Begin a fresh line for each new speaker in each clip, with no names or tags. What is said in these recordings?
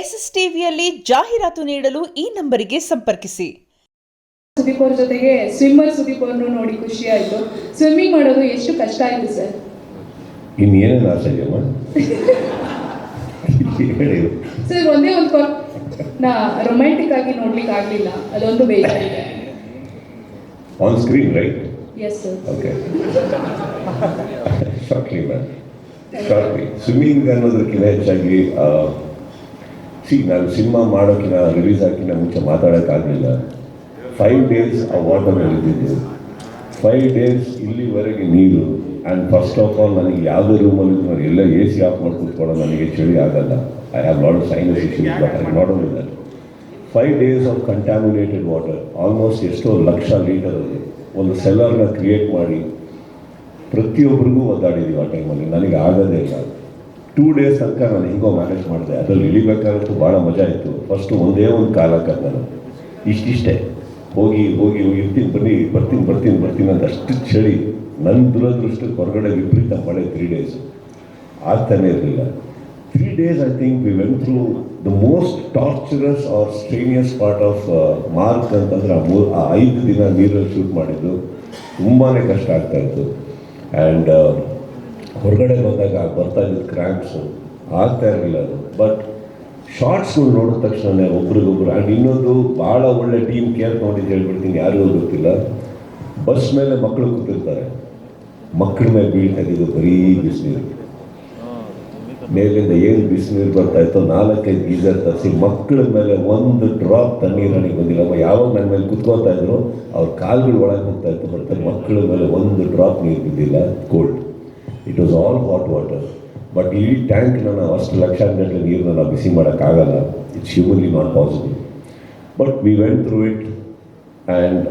S S ಟಿವಿಯಲ್ಲಿ ಜಾಹೀರಾತು ನೀಡಲು ಈ ನಂಬರಿಗೆ ಸಂಪರ್ಕಿಸಿ.
ಸುದೀಪ್ ಅವ್ರ ಜೊತೆಗೆ ಸ್ವಿಮ್ಮರ್ ಸುದೀಪ್ ಅವ್ರನ್ನು ನೋಡಿ ಖುಷಿ ಆಯಿತು ಸ್ವಿಮ್ಮಿಂಗ್ ಮಾಡೋದು ಎಷ್ಟು ಕಷ್ಟ ಆಯಿತು ಸರ್?
ಇನ್ನೇನೇನು ಹೇಳಿ.
ಸರ್ ಒಂದೇ ಒಂದು ಕೊ ನಾ ರೊಮ್ಯಾಂಟಿಕ್ ಆಗಿ ನೋಡ್ಲಿಕ್ಕೆ ಆಗಲಿಲ್ಲ. ಅದೊಂದು ಬೇಜಾರಿದೆ.
On screen right
yes sir
okay shortly ma'am shortly swimming ಅನ್ನೋದಕ್ಕಿಂತ ಹೆಚ್ಚಾಗಿ ಸಿ ನಾನು ಸಿನಿಮಾ ಮಾಡೋಕ್ಕಿಂತ ರಿಲೀಸ್ ಹಾಕಿನ ಮುಂಚೆ ಮಾತಾಡೋಕ್ಕಾಗಲಿಲ್ಲ ಫೈವ್ ಡೇಸ್ ಆ ವಾಟರ್ ಇದ್ದಿದ್ದು ಫೈವ್ ಡೇಸ್ ಇಲ್ಲಿವರೆಗೆ ನೀರು ಆ್ಯಂಡ್ ಫಸ್ಟ್ ಆಫ್ ಆಲ್ ನನಗೆ ಯಾವುದೇ ರೂಮಲ್ಲಿ ನಾನು ಎಲ್ಲ ಎ ಸಿ ಆಫ್ ಮಾಡಿ ಕೂತ್ಕೊಳ್ಳೋ ನನಗೆ ಚಳಿ ಆಗಲ್ಲ. I have lot sinus issues but I not five days of contaminated water almost ಎಷ್ಟೋ ಲಕ್ಷ ಲೀಟರಲ್ಲಿ ಒಂದು ಸೆಲ್ಲರ್ನ ಕ್ರಿಯೇಟ್ ಮಾಡಿ ಪ್ರತಿಯೊಬ್ಬರಿಗೂ ಒದ್ದಾಡಿದ್ದೀವಿ ಆ ಟೈಮಲ್ಲಿ ನನಗೆ ಆಗೋದೇ ಇಲ್ಲ. ಟೂ ಡೇಸ್ ತನಕ ನಾನು ಹೆಂಗೋ ಮ್ಯಾನೇಜ್ ಮಾಡಿದೆ. ಅದರಲ್ಲಿ ಇಳಿಬೇಕಾಗತ್ತೂ, ಭಾಳ ಮಜಾ ಇತ್ತು. ಫಸ್ಟು ಒಂದೇ ಒಂದು ಕಾಲ ನಾನು. ಇಷ್ಟಿಷ್ಟೇ. ಹೋಗಿ ಹೋಗಿ ಹೋಗಿ ಇರ್ತೀನಿ, ಬನ್ನಿ, ಬರ್ತೀನಿ ಬರ್ತೀನಿ ಬರ್ತೀನಿ ಅಂತ ಅಷ್ಟು ಚಳಿ. ನನ್ನ ದುರದೃಷ್ಟಕ್ಕೆ ಹೊರಗಡೆ ವಿಪರೀತ ಮಳೆ ತ್ರೀ ಡೇಸ್ ಆಗ್ತಾನೆ ಇರಲಿಲ್ಲ. Three days I think we went through the most torturous or strenuous part of mark ಅಂತಂದ್ರೆ ಆ ಮೂರು, ಆ ಐದು ದಿನ ನೀರಲ್ಲಿ ಶೂಟ್ ಮಾಡಿದ್ದು. ತುಂಬಾ ಕಷ್ಟ ಆಗ್ತಾ ಇತ್ತು. ಆ್ಯಂಡ್ ಹೊರಗಡೆ ಬಂದಾಗ ಬರ್ತಾ ಇದ್ದಿದ್ದು ಕ್ರ್ಯಾಂಪ್ಸು ಆಗ್ತಾ ಇರಲಿಲ್ಲ ಅದು. ಬಟ್ ಶಾರ್ಟ್ಸ್ಗಳು ನೋಡಿದ ತಕ್ಷಣ ಒಬ್ರಿಗೊಬ್ರು ಆ್ಯಂಡ್ ಇನ್ನೊಂದು ಭಾಳ ಒಳ್ಳೆ ಟೀಮ್ ಕೇರ್ ನೋಡಿದ್ದು ಹೇಳ್ಬಿಡ್ತೀನಿ, ಯಾರಿಗೂ ಗೊತ್ತಿಲ್ಲ. ಬಸ್ ಮೇಲೆ ಮಕ್ಕಳು ಕೂತಿರ್ತಾರೆ. ಮಕ್ಕಳ ಮೇಲೆ ಬೀಳ್ತಾಗಿದ್ದು ಬರೀ ಬಿಸಿನೀರು. ಮೇಲಿಂದ ಏನು ಬಿಸಿನೀರು ಬರ್ತಾ ಇತ್ತು ನಾಲ್ಕೈದು ಗೀಸರ್ ತರಿಸಿ ಮಕ್ಕಳ ಮೇಲೆ ಒಂದು ಡ್ರಾಪ್ ತಣ್ಣೀರು ನನಗೆ ಬಂದಿಲ್ಲ. ಯಾವಾಗ ನನ್ನ ಮೇಲೆ ಕುತ್ಕೋತಾ ಇದ್ರು, ಅವ್ರ ಕಾಲುಗಳು ಒಳಗೆ ಹೋಗ್ತಾ ಇತ್ತು ಬರ್ತಾರೆ ಮಕ್ಕಳ ಮೇಲೆ ಒಂದು ಡ್ರಾಪ್ ನೀರು ಬಿದ್ದಿಲ್ಲ cold it was all hot water but ಈ ಟ್ಯಾಂಕ್ ನಾನು ಅಷ್ಟು ಲಕ್ಷಾಂಗಟ್ಟಲೆ ನೀರನ್ನ ನಾವು ಬಿಸಿ ಮಾಡೋಕ್ಕಾಗಲ್ಲ. It's humanly not possible but we went through it and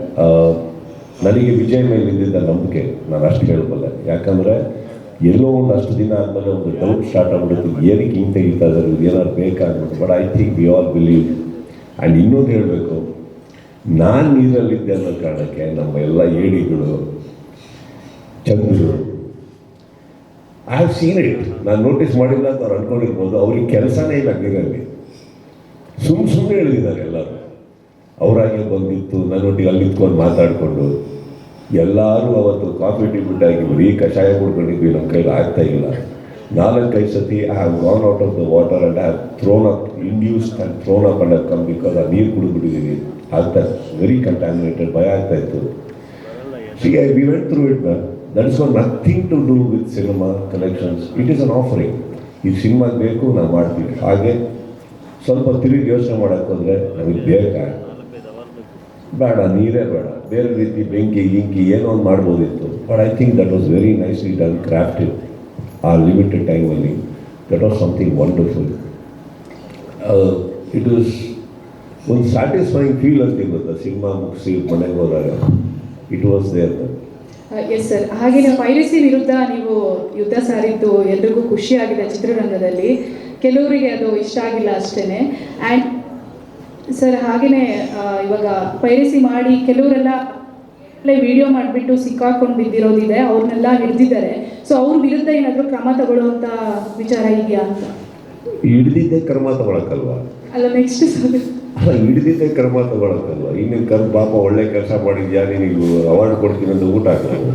ನನಗೆ ವಿಜಯ್ ಮೇಲೆ ಇದ್ದಿದ್ದ ನಂಬಿಕೆ, ನಾನು ಅಷ್ಟು ಹೇಳಬಲ್ಲೆ ಯಾಕಂದರೆ ಎಲ್ಲೋ ಒಂದು ಅಷ್ಟು ದಿನ ಆದಮೇಲೆ ಒಂದು ಡೌಟ್ ಸ್ಟಾರ್ಟ್ ಆಗ್ಬಿಡುತ್ತೆ. ಏನಕ್ಕೆ ಹಿಂಗೆ ತೆಗಿತಾ ಇದ್ದಾರೆ? ಇದು ಏನಾದ್ರು ಬೇಕಾಗ್ಬಿಟ್ಟು but I think we all believe and ಇನ್ನೊಂದು ಹೇಳಬೇಕು. ನಾನು ನೀರಲ್ಲಿದ್ದೆ ಅನ್ನೋ ಕಾರಣಕ್ಕೆ ನಮ್ಮ ಎಲ್ಲ ಏಡಿಗಳು Chandru I have seen it ನಾನು ನೋಟಿಸ್ ಮಾಡಿಲ್ಲ ಅಂತ ಅವ್ರು ಅನ್ಕೊಂಡಿರ್ಬೋದು. ಅವ್ರಿಗೆ ಕೆಲಸನೇ ಇಲ್ಲ ನೀರಲ್ಲಿ. ಸುಮ್ಮ ಸುಮ್ಮನೆ ಹೇಳಿದ್ದಾರೆ ಎಲ್ಲರೂ. ಅವರಾಗೆ ಬಂದಿತ್ತು ನನ್ನೊಟ್ಟಿಗೆ ಅಲ್ಲಿ ನಿಂತ್ಕೊಂಡು ಮಾತಾಡಿಕೊಂಡು ಎಲ್ಲರೂ ಅವತ್ತು ಕಾಫಿ ಟೀ ಬಿಟ್ಟಾಗಿ ಬರೀ ಕಷಾಯ ಕೊಡ್ಕೊಂಡಿದ್ವಿ. ನಮ್ಮ ಕೈಲಿ ಆಗ್ತಾ ಇಲ್ಲ. ನಾಲ್ಕೈದು ಸತಿ I have gone out of the water and I have thrown up induce and thrown up and come because ಆ ನೀರು ಕುಡಿದ್ಬಿಟ್ಟಿದ್ದೀನಿ ಆಗ್ತಾ ವೆರಿ ಕಂಟ್ಯಾಮಿನೇಟೆಡ್ ಭಯ ಆಗ್ತಾ ಇತ್ತು. See I we went through it ma'am that is not nothing to do with cinema collections it is an offering ಈ cinema ಬೇಕು, ನಾವು ಮಾಡ್ತೀವಿ. ಹಾಗೆ ಸ್ವಲ್ಪ ತಿರುಗಿ ಯೋಚನೆ ಮಾಡೋಕ್ಕೆ ನಮಗೆ ಬೇಕಾ ಬೇಡ, ನೀರೇ ಬೇಡ. ಬೇರೆ ರೀತಿ ಬೆಂಕಿ, ಗಿಂಕಿ ಏನೋ ಒಂದು ಮಾಡ್ಬೋದಿತ್ತು. But I think that was very nicely done crafted ಆ ಲಿಮಿಟೆಡ್ ಟೈಮಲ್ಲಿ that was something wonderful it is ಒಂದು ಸ್ಯಾಟಿಸ್ಫೈಯಿಂಗ್ ಫೀಲ್ ಅಂತ ಗೊತ್ತಾ? ಸಿನಿಮಾ ಮುಗಿಸಿ ಮನೆಗೆ ಹೋದಾಗ. It was there
yes sir ಹಾಗೆಯೇ ಪೈರಸಿ ವಿರುದ್ಧ ನೀವು ಯುದ್ಧ ಸಾರಿದ್ದು ಎಲ್ರಿಗೂ ಖುಷಿಯಾಗಿದೆ ಚಿತ್ರರಂಗದಲ್ಲಿ. ಕೆಲವರಿಗೆ ಅದು ಇಷ್ಟ ಆಗಿಲ್ಲ ಅಷ್ಟೇ ಆ್ಯಂಡ್ ಸರ್ ಹಾಗೆಯೇ ಇವಾಗ ಪೈರಸಿ ಮಾಡಿ ಕೆಲವರೆಲ್ಲ ವಿಡಿಯೋ ಮಾಡಿಬಿಟ್ಟು ಸಿಕ್ಕಾಕೊಂಡು ಬಿದ್ದಿರೋದಿದೆ. ಅವ್ರನ್ನೆಲ್ಲ ಹಿಡಿದಿದ್ದಾರೆ. ಸೊ ಅವ್ರ ವಿರುದ್ಧ ಏನಾದರೂ ಕ್ರಮ ತಗೊಳ್ಳುವಂಥ ವಿಚಾರ ಇದೆಯಾ ಅಂತ?
ಹಿಡಿದಿದ್ದೆ ಕ್ರಮ ತಗೊಳಕ್ಕಲ್ವಾ
ಅಲ್ಲ ನೆಕ್ಸ್ಟ್ ಸರ್
ಅಲ್ಲ ಹಿಡಿದಿದ್ದೆ ಕರ್ಮ ತಗೊಳಕ್ಕಲ್ವ? ಇನ್ನು ಕರ್ ಪಾಪ ಒಳ್ಳೆ ಕೆಲಸ ಮಾಡಿದ್ಯಾ? ನಿನಗೆ ಅವಾರ್ಡ್ ಕೊಡ್ತೀನಿ ಅಂತ ಊಟ ಹಾಕ್ತೀನಿ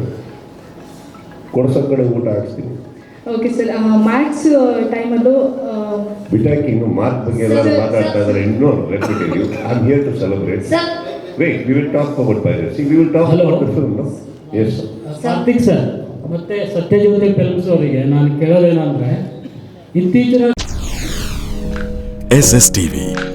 ಕೊಡ್ಸೋ ಕಡೆ ಊಟ ಹಾಕ್ಸ್ತೀನಿ.
ಓಕೆ ಸರ್ ಮ್ಯಾಥ್ಸ್ ಟೈಮಲ್ಲೂ
ಬಿಟ್ಟಾಕಿ ಇನ್ನು ಮಾರ್ಕ್ ಬಗ್ಗೆ ಎಲ್ಲರೂ ಮಾತಾಡ್ತಾ ಇದ್ದಾರೆ ಇನ್ನೂ reputed you I am here to celebrate wait we will talk about piracy we will talk. About the film yes
Karthik sir ಮತ್ತೆ ಸತ್ಯಜ್ಯೋತಿ ಫಿಲ್ಮ್ಸ್ ಅವರಿಗೆ ನಾನು ಕೇಳೋದೇನಂದ್ರೆ ಇತ್ತೀಚಿನ
ಎಸ್ ಎಸ್ ಟಿವಿ